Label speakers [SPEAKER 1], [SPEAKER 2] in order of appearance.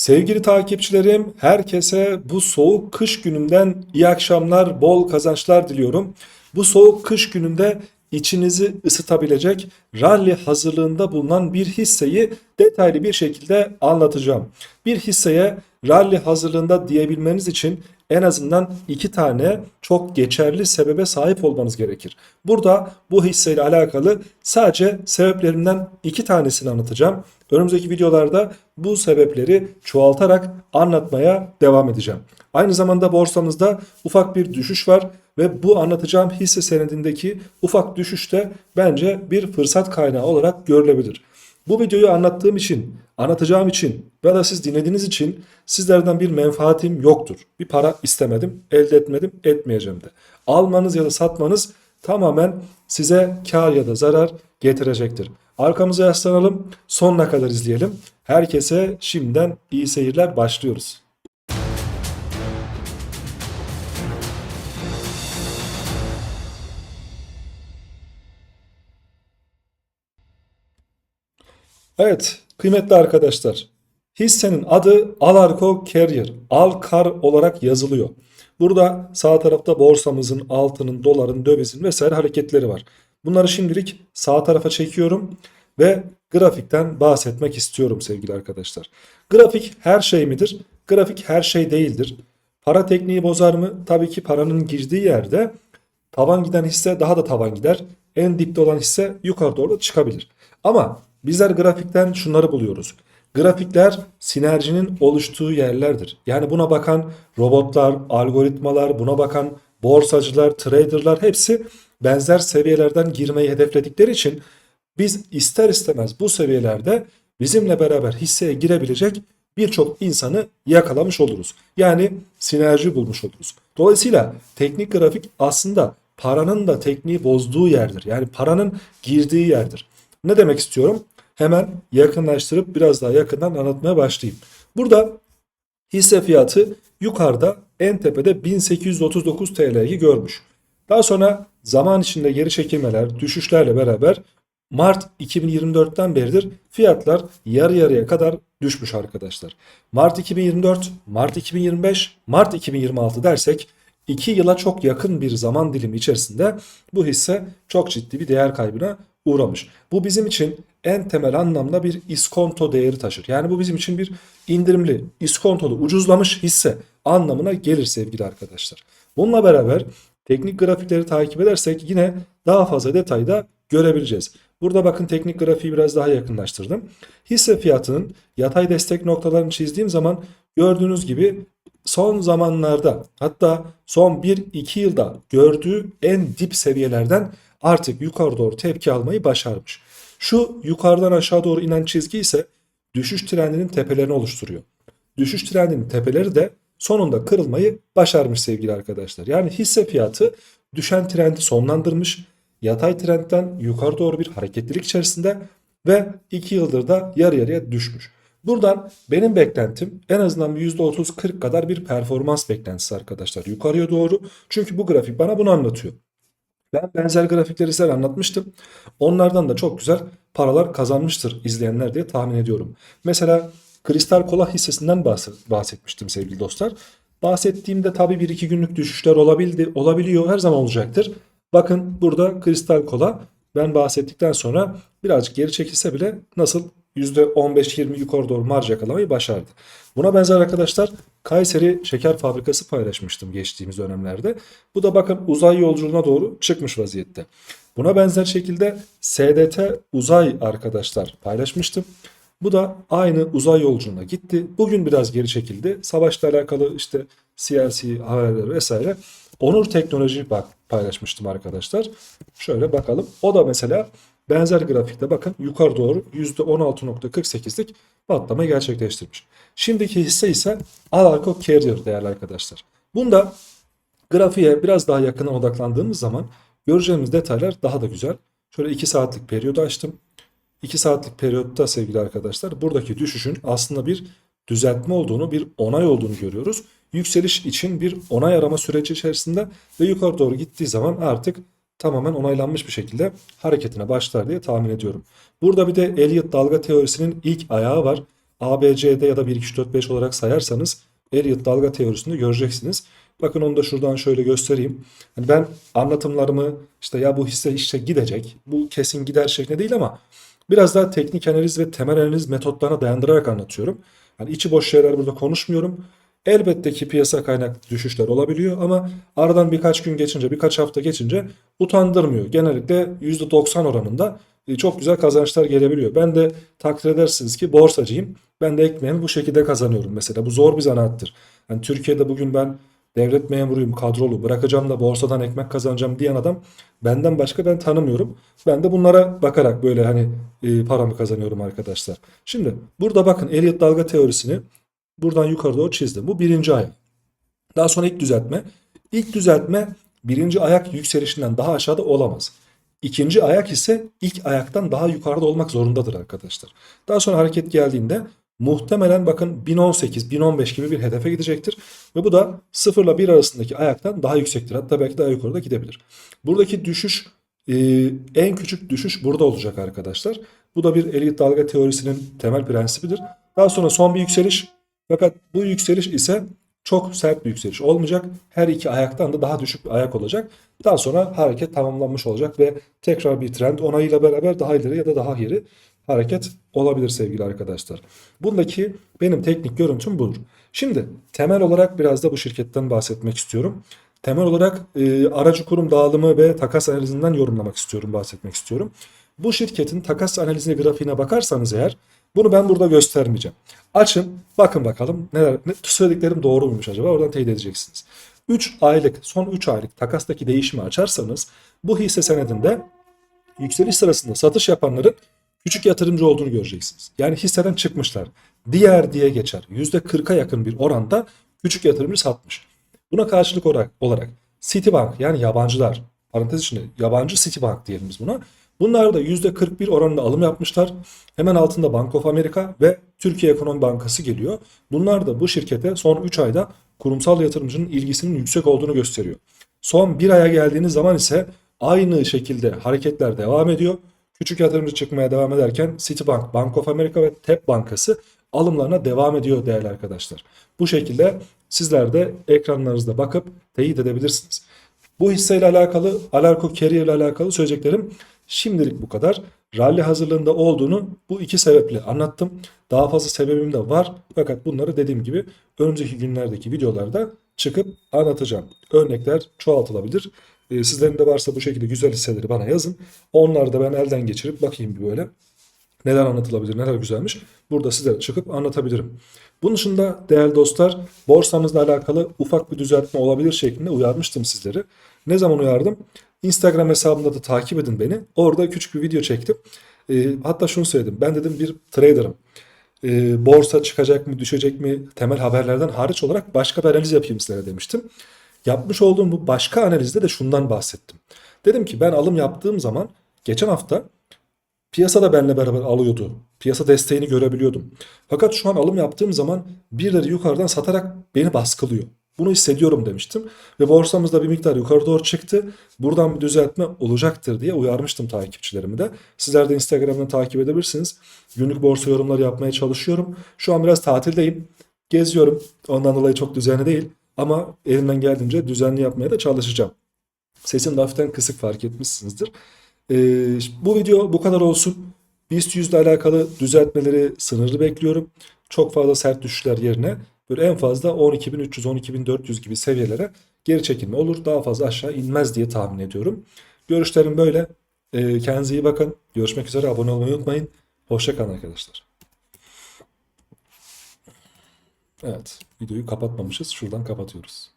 [SPEAKER 1] Sevgili takipçilerim, herkese bu soğuk kış gününden iyi akşamlar, bol kazançlar diliyorum. Bu soğuk kış gününde içinizi ısıtabilecek rally hazırlığında bulunan bir hisseyi detaylı bir şekilde anlatacağım. Bir hisseye rally hazırlığında diyebilmeniz için en azından iki tane çok geçerli sebebe sahip olmanız gerekir. Burada bu hisseyle alakalı sadece sebeplerinden iki tanesini anlatacağım. Önümüzdeki videolarda bu sebepleri çoğaltarak anlatmaya devam edeceğim. Aynı zamanda borsamızda ufak bir düşüş var ve bu anlatacağım hisse senedindeki ufak düşüş de bence bir fırsat kaynağı olarak görülebilir. Bu videoyu anlattığım için, anlatacağım için ya da siz dinlediğiniz için sizlerden bir menfaatim yoktur. Bir para istemedim, elde etmedim, etmeyeceğim de. Almanız ya da satmanız tamamen size kar ya da zarar getirecektir. Arkamıza yaslanalım, sonuna kadar izleyelim. Herkese şimdiden iyi seyirler başlıyoruz. Evet, kıymetli arkadaşlar. Hissenin adı Alarko Carrier, Alkar olarak yazılıyor. Burada sağ tarafta borsamızın, altının, doların, dövizin vesaire hareketleri var. Bunları şimdilik sağ tarafa çekiyorum ve grafikten bahsetmek istiyorum sevgili arkadaşlar. Grafik her şey midir? Grafik her şey değildir. Para tekniği bozar mı? Tabii ki paranın girdiği yerde tavan giden hisse daha da tavan gider. En dipte olan hisse yukarı doğru çıkabilir. Ama bizler grafikten şunları buluyoruz. Grafikler sinerjinin oluştuğu yerlerdir. Yani buna bakan robotlar, algoritmalar, buna bakan borsacılar, traderlar hepsi benzer seviyelerden girmeyi hedefledikleri için biz ister istemez bu seviyelerde bizimle beraber hisseye girebilecek birçok insanı yakalamış oluruz. Yani sinerji bulmuş oluruz. Dolayısıyla teknik grafik aslında paranın da tekniği bozduğu yerdir. Yani paranın girdiği yerdir. Ne demek istiyorum? Hemen yakınlaştırıp biraz daha yakından anlatmaya başlayayım. Burada hisse fiyatı yukarıda en tepede 1839 TL'yi görmüş. Daha sonra zaman içinde geri çekilmeler, düşüşlerle beraber Mart 2024'ten beridir fiyatlar yarı yarıya kadar düşmüş arkadaşlar. Mart 2024, Mart 2025, Mart 2026 dersek 2 yıla çok yakın bir zaman dilimi içerisinde bu hisse çok ciddi bir değer kaybına uğramış. Bu bizim için en temel anlamda bir iskonto değeri taşır. Yani bu bizim için bir indirimli, iskontolu, ucuzlamış hisse anlamına gelir sevgili arkadaşlar. Bununla beraber teknik grafikleri takip edersek yine daha fazla detayda görebileceğiz. Burada bakın teknik grafiği biraz daha yakınlaştırdım. Hisse fiyatının yatay destek noktalarını çizdiğim zaman gördüğünüz gibi son zamanlarda hatta son 1-2 yılda gördüğü en dip seviyelerden artık yukarı doğru tepki almayı başarmış. Şu yukarıdan aşağı doğru inen çizgi ise düşüş trendinin tepelerini oluşturuyor. Düşüş trendinin tepeleri de sonunda kırılmayı başarmış sevgili arkadaşlar. Yani hisse fiyatı düşen trendi sonlandırmış. Yatay trendten yukarı doğru bir hareketlilik içerisinde ve 2 yıldır da yarı yarıya düşmüş. Buradan benim beklentim en azından %30-40 kadar bir performans beklentisi arkadaşlar yukarıya doğru. Çünkü bu grafik bana bunu anlatıyor. Ben benzer grafikleri size anlatmıştım. Onlardan da çok güzel paralar kazanmıştır izleyenler diye tahmin ediyorum. Mesela Kristal Kola hissesinden bahsetmiştim sevgili dostlar. Bahsettiğimde tabi 1-2 günlük düşüşler olabildi, olabiliyor her zaman olacaktır. Bakın burada Kristal Kola ben bahsettikten sonra birazcık geri çekilse bile nasıl %15-20 yukarı doğru marj yakalamayı başardı. Buna benzer arkadaşlar Kayseri Şeker Fabrikası paylaşmıştım geçtiğimiz dönemlerde. Bu da bakın uzay yolculuğuna doğru çıkmış vaziyette. Buna benzer şekilde SDT uzay arkadaşlar paylaşmıştım. Bu da aynı uzay yolculuğuna gitti. Bugün biraz geri çekildi. Savaşla alakalı işte siyasi haberler vesaire. Onur Teknoloji bak paylaşmıştım arkadaşlar. Şöyle bakalım. O da mesela benzer grafikte bakın yukarı doğru %16.48'lik patlama gerçekleştirmiş. Şimdiki hisse ise Alarko Carrier değerli arkadaşlar. Bunda grafiğe biraz daha yakından odaklandığımız zaman göreceğimiz detaylar daha da güzel. Şöyle 2 saatlik periyodu açtım. 2 saatlik periyotta sevgili arkadaşlar buradaki düşüşün aslında bir düzeltme olduğunu, bir onay olduğunu görüyoruz. Yükseliş için bir onay arama süreci içerisinde ve yukarı doğru gittiği zaman artık tamamen onaylanmış bir şekilde hareketine başlar diye tahmin ediyorum. Burada bir de Elliott dalga teorisinin ilk ayağı var. A, B, C, D ya da 1, 2, 3, 4, 5 olarak sayarsanız Elliot dalga teorisini göreceksiniz. Bakın onu da şuradan şöyle göstereyim. Hani ben anlatımlarımı işte ya bu hisse işte gidecek, bu kesin gider şeklinde değil ama biraz daha teknik analiz ve temel analiz metotlarına dayandırarak anlatıyorum. Hani içi boş şeyler burada konuşmuyorum. Elbette ki piyasa kaynaklı düşüşler olabiliyor ama aradan birkaç gün geçince, birkaç hafta geçince utandırmıyor. Genellikle %90 oranında e, çok güzel kazançlar gelebiliyor. Ben de takdir edersiniz ki borsacıyım. Ben de ekmeğimi bu şekilde kazanıyorum mesela. Bu zor bir zanaattır. Yani Türkiye'de bugün ben devlet memuruyum, kadrolu, bırakacağım da borsadan ekmek kazanacağım diyen adam benden başka ben tanımıyorum. Ben de bunlara bakarak böyle hani e, paramı kazanıyorum arkadaşlar. Şimdi burada bakın Elliot dalga teorisini buradan yukarı doğru çizdim. Bu birinci ayak. Daha sonra ilk düzeltme. İlk düzeltme birinci ayak yükselişinden daha aşağıda olamaz. İkinci ayak ise ilk ayaktan daha yukarıda olmak zorundadır arkadaşlar. Daha sonra hareket geldiğinde muhtemelen bakın 1018, 1015 gibi bir hedefe gidecektir. Ve bu da 0 ile 1 arasındaki ayaktan daha yüksektir. Hatta belki daha yukarıda gidebilir. Buradaki düşüş e, en küçük düşüş burada olacak arkadaşlar. Bu da bir elit dalga teorisinin temel prensibidir. Daha sonra son bir yükseliş. Fakat bu yükseliş ise çok sert bir yükseliş olmayacak. Her iki ayaktan da daha düşük bir ayak olacak. Daha sonra hareket tamamlanmış olacak ve tekrar bir trend onayıyla beraber daha ileri ya da daha geri hareket olabilir sevgili arkadaşlar. Bundaki benim teknik görüntüm budur. Şimdi temel olarak biraz da bu şirketten bahsetmek istiyorum. Temel olarak e, aracı kurum dağılımı ve takas analizinden yorumlamak istiyorum, bahsetmek istiyorum. Bu şirketin takas analizine grafiğine bakarsanız eğer bunu ben burada göstermeyeceğim. Açın bakın bakalım neler ne, söylediklerim doğru muymuş acaba oradan teyit edeceksiniz. 3 aylık son 3 aylık takastaki değişimi açarsanız bu hisse senedinde yükseliş sırasında satış yapanların küçük yatırımcı olduğunu göreceksiniz. Yani hisseden çıkmışlar. Diğer diye geçer. %40'a yakın bir oranda küçük yatırımcı satmış. Buna karşılık olarak, olarak Citibank yani yabancılar parantez içinde yabancı Citibank diyelim biz buna. Bunlar da %41 oranında alım yapmışlar. Hemen altında Bank of America ve Türkiye Ekonomi Bankası geliyor. Bunlar da bu şirkete son 3 ayda kurumsal yatırımcının ilgisinin yüksek olduğunu gösteriyor. Son 1 aya geldiğiniz zaman ise aynı şekilde hareketler devam ediyor. Küçük yatırımcı çıkmaya devam ederken Citibank, Bank of America ve TEP Bankası alımlarına devam ediyor değerli arkadaşlar. Bu şekilde sizler de ekranlarınızda bakıp teyit edebilirsiniz. Bu hisseyle alakalı, Alarko Carrier ile alakalı söyleyeceklerim şimdilik bu kadar. Rally hazırlığında olduğunu bu iki sebeple anlattım. Daha fazla sebebim de var. Fakat bunları dediğim gibi önümüzdeki günlerdeki videolarda çıkıp anlatacağım. Örnekler çoğaltılabilir. Ee, sizlerin de varsa bu şekilde güzel hisseleri bana yazın. Onları da ben elden geçirip bakayım bir böyle. Neler anlatılabilir, neler güzelmiş. Burada sizlere çıkıp anlatabilirim. Bunun dışında değerli dostlar borsamızla alakalı ufak bir düzeltme olabilir şeklinde uyarmıştım sizleri. Ne zaman uyardım? Instagram hesabımda da takip edin beni. Orada küçük bir video çektim. E, hatta şunu söyledim. Ben dedim bir trader'ım. E, borsa çıkacak mı, düşecek mi temel haberlerden hariç olarak başka bir analiz yapayım sizlere demiştim. Yapmış olduğum bu başka analizde de şundan bahsettim. Dedim ki ben alım yaptığım zaman geçen hafta Piyasa da benimle beraber alıyordu. Piyasa desteğini görebiliyordum. Fakat şu an alım yaptığım zaman birileri yukarıdan satarak beni baskılıyor. Bunu hissediyorum demiştim. Ve borsamızda bir miktar yukarı doğru çıktı. Buradan bir düzeltme olacaktır diye uyarmıştım takipçilerimi de. Sizler de Instagram'dan takip edebilirsiniz. Günlük borsa yorumları yapmaya çalışıyorum. Şu an biraz tatildeyim. Geziyorum. Ondan dolayı çok düzenli değil. Ama elimden geldiğince düzenli yapmaya da çalışacağım. Sesim de hafiften kısık fark etmişsinizdir. Ee, bu video bu kadar olsun. BIST 100 ile alakalı düzeltmeleri sınırlı bekliyorum. Çok fazla sert düşüşler yerine böyle en fazla 12.300 12.400 gibi seviyelere geri çekilme olur. Daha fazla aşağı inmez diye tahmin ediyorum. Görüşlerim böyle. Ee, kendinize iyi bakın. Görüşmek üzere. Abone olmayı unutmayın. Hoşçakalın arkadaşlar. Evet. Videoyu kapatmamışız. Şuradan kapatıyoruz.